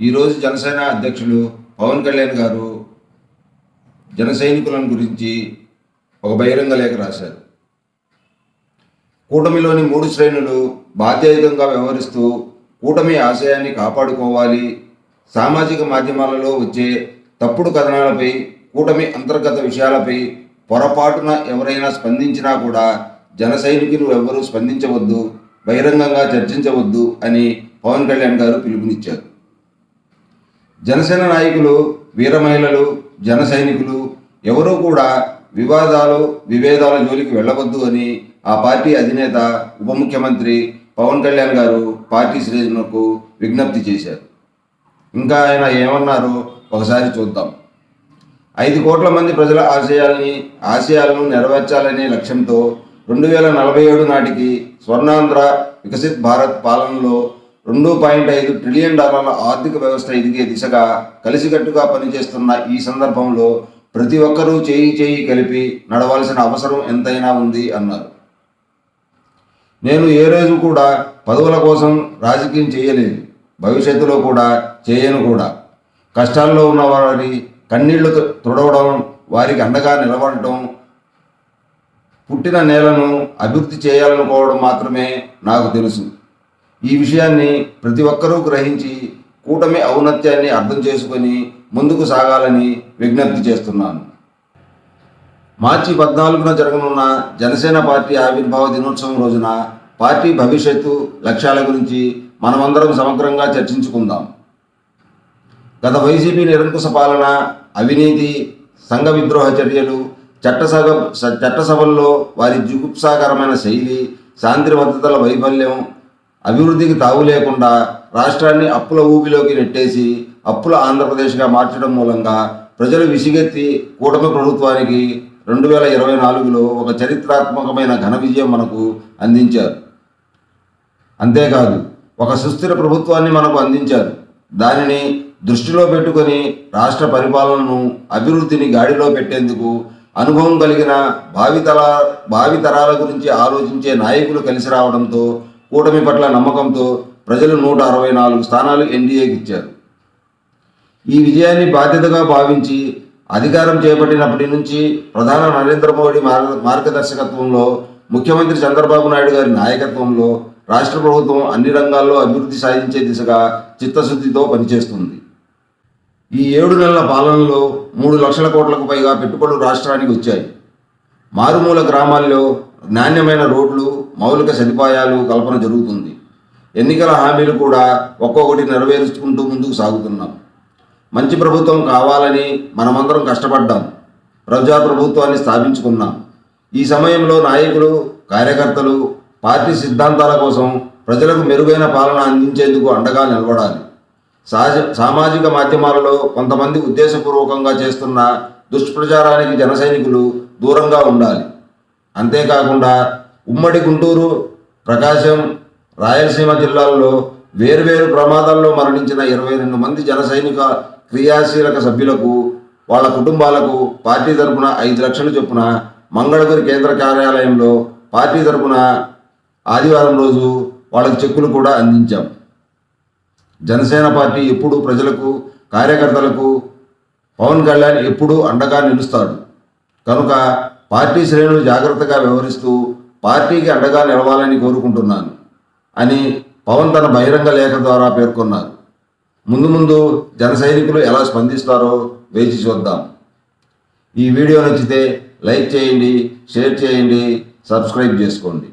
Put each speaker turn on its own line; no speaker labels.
ఈరోజు జనసేన అధ్యక్షులు పవన్ కళ్యాణ్ గారు జన సైనికులను గురించి ఒక బహిరంగ లేఖ రాశారు. కూటమిలోని మూడు శ్రేణులు బాధ్యయుతంగా వ్యవహరిస్తూ కూటమి ఆశయాన్ని కాపాడుకోవాలి. సామాజిక మాధ్యమాలలో వచ్చే తప్పుడు కథనాలపై కూటమి అంతర్గత విషయాలపై పొరపాటున ఎవరైనా స్పందించినా కూడా జన సైనికులు ఎవ్వరూ స్పందించవద్దు బహిరంగంగా చర్చించవద్దు అని పవన్ కళ్యాణ్ గారు పిలుపునిచ్చారు. జనసేన నాయకులు వీర మహిళలు జన సైనికులు ఎవరూ కూడా వివాదాలు విభేదాల జోలికి వెళ్ళవద్దు అని ఆ పార్టీ అధినేత ఉప ముఖ్యమంత్రి పవన్ కళ్యాణ్ గారు పార్టీ శ్రేణులకు విజ్ఞప్తి చేశారు. ఇంకా ఆయన ఏమన్నారు ఒకసారి చూద్దాం. ఐదు కోట్ల మంది ప్రజల ఆశయాల్ని ఆశయాలను నెరవేర్చాలనే లక్ష్యంతో రెండు వేల నలభై ఏడు నాటికి స్వర్ణాంధ్ర వికసిత్ భారత్ పాలనలో రెండు పాయింట్ ఐదు ట్రిలియన్ డాలర్ల ఆర్థిక వ్యవస్థ ఎదిగే దిశగా కలిసికట్టుగా పనిచేస్తున్న ఈ సందర్భంలో ప్రతి ఒక్కరూ చేయి చేయి కలిపి నడవాల్సిన అవసరం ఎంతైనా ఉంది అన్నారు. నేను ఏ రోజు కూడా పదవుల కోసం రాజకీయం చేయలేదు. భవిష్యత్తులో కూడా చేయను కూడా. కష్టాల్లో ఉన్న వారిని కన్నీళ్ళు తుడవడం వారికి అండగా నిలబడటం పుట్టిన నేలను అభివృద్ధి చేయాలనుకోవడం మాత్రమే నాకు తెలుసు. ఈ విషయాన్ని ప్రతి ఒక్కరూ గ్రహించి కూటమి ఔన్నత్యాన్ని అర్థం చేసుకొని ముందుకు సాగాలని విజ్ఞప్తి చేస్తున్నాను. మార్చి పద్నాలుగున జరగనున్న జనసేన పార్టీ ఆవిర్భావ దినోత్సవం రోజున పార్టీ భవిష్యత్తు లక్ష్యాల గురించి మనమందరం సమగ్రంగా చర్చించుకుందాం. గత వైసీపీ నిరంకుశ పాలన అవినీతి సంఘ విద్రోహ చర్యలు చట్టసభ స- చట్టసభల్లో వారి జుగుప్సాకరమైన శైలి శాంతి భద్రతల వైఫల్యం అభివృద్ధికి తావు లేకుండా రాష్ట్రాన్ని అప్పుల ఊబిలోకి నెట్టేసి అప్పుల ఆంధ్రప్రదేశ్గా మార్చడం మూలంగా ప్రజలు విసిగెత్తి కూటమి ప్రభుత్వానికి రెండు వేల ఇరవై నాలుగులో ఒక చరిత్రాత్మకమైన ఘన విజయం మనకు అందించారు. అంతేకాదు ఒక సుస్థిర ప్రభుత్వాన్ని మనకు అందించారు. దానిని దృష్టిలో పెట్టుకొని రాష్ట్ర పరిపాలనను అభివృద్ధిని గాడిలో పెట్టేందుకు అనుభవం కలిగిన భావితల భావితరాల గురించి ఆలోచించే నాయకులు కలిసి రావడంతో కూటమి పట్ల నమ్మకంతో ప్రజలు నూట అరవై నాలుగు స్థానాలు ఎన్డీఏకి ఇచ్చారు. ఈ విజయాన్ని బాధ్యతగా భావించి అధికారం చేపట్టినప్పటి నుంచి ప్రధాని నరేంద్ర మోడీ మార్గ మార్గదర్శకత్వంలో ముఖ్యమంత్రి చంద్రబాబు నాయుడు గారి నాయకత్వంలో రాష్ట్ర ప్రభుత్వం అన్ని రంగాల్లో అభివృద్ధి సాధించే దిశగా చిత్తశుద్ధితో పనిచేస్తుంది. ఈ ఏడు నెలల పాలనలో మూడు లక్షల కోట్లకు పైగా పెట్టుబడులు రాష్ట్రానికి వచ్చాయి. మారుమూల గ్రామాల్లో నాణ్యమైన రోడ్లు మౌలిక సదుపాయాలు కల్పన జరుగుతుంది. ఎన్నికల హామీలు కూడా ఒక్కొక్కటి నెరవేర్చుకుంటూ ముందుకు సాగుతున్నాం. మంచి ప్రభుత్వం కావాలని మనమందరం కష్టపడ్డాం. ప్రజా ప్రభుత్వాన్ని స్థాపించుకున్నాం. ఈ సమయంలో నాయకులు కార్యకర్తలు పార్టీ సిద్ధాంతాల కోసం ప్రజలకు మెరుగైన పాలన అందించేందుకు అండగా నిలబడాలి. సహజ సామాజిక మాధ్యమాలలో కొంతమంది ఉద్దేశపూర్వకంగా చేస్తున్న దుష్ప్రచారానికి జనసైనికులు దూరంగా ఉండాలి. అంతేకాకుండా ఉమ్మడి గుంటూరు ప్రకాశం రాయలసీమ జిల్లాల్లో వేర్వేరు ప్రమాదాల్లో మరణించిన ఇరవై రెండు మంది జన సైనిక క్రియాశీలక సభ్యులకు వాళ్ళ కుటుంబాలకు పార్టీ తరపున ఐదు లక్షల చొప్పున మంగళగిరి కేంద్ర కార్యాలయంలో పార్టీ తరపున ఆదివారం రోజు వాళ్ళకి చెక్కులు కూడా అందించాం. జనసేన పార్టీ ఎప్పుడు ప్రజలకు కార్యకర్తలకు పవన్ కళ్యాణ్ ఎప్పుడూ అండగా నిలుస్తాడు. కనుక పార్టీ శ్రేణులు జాగ్రత్తగా వ్యవహరిస్తూ పార్టీకి అండగా నిలవాలని కోరుకుంటున్నాను అని పవన్ తన బహిరంగ లేఖ ద్వారా పేర్కొన్నారు. ముందు ముందు జన సైనికులు ఎలా స్పందిస్తారో వేచి చూద్దాం. ఈ వీడియో నచ్చితే లైక్ చేయండి షేర్ చేయండి సబ్స్క్రైబ్ చేసుకోండి.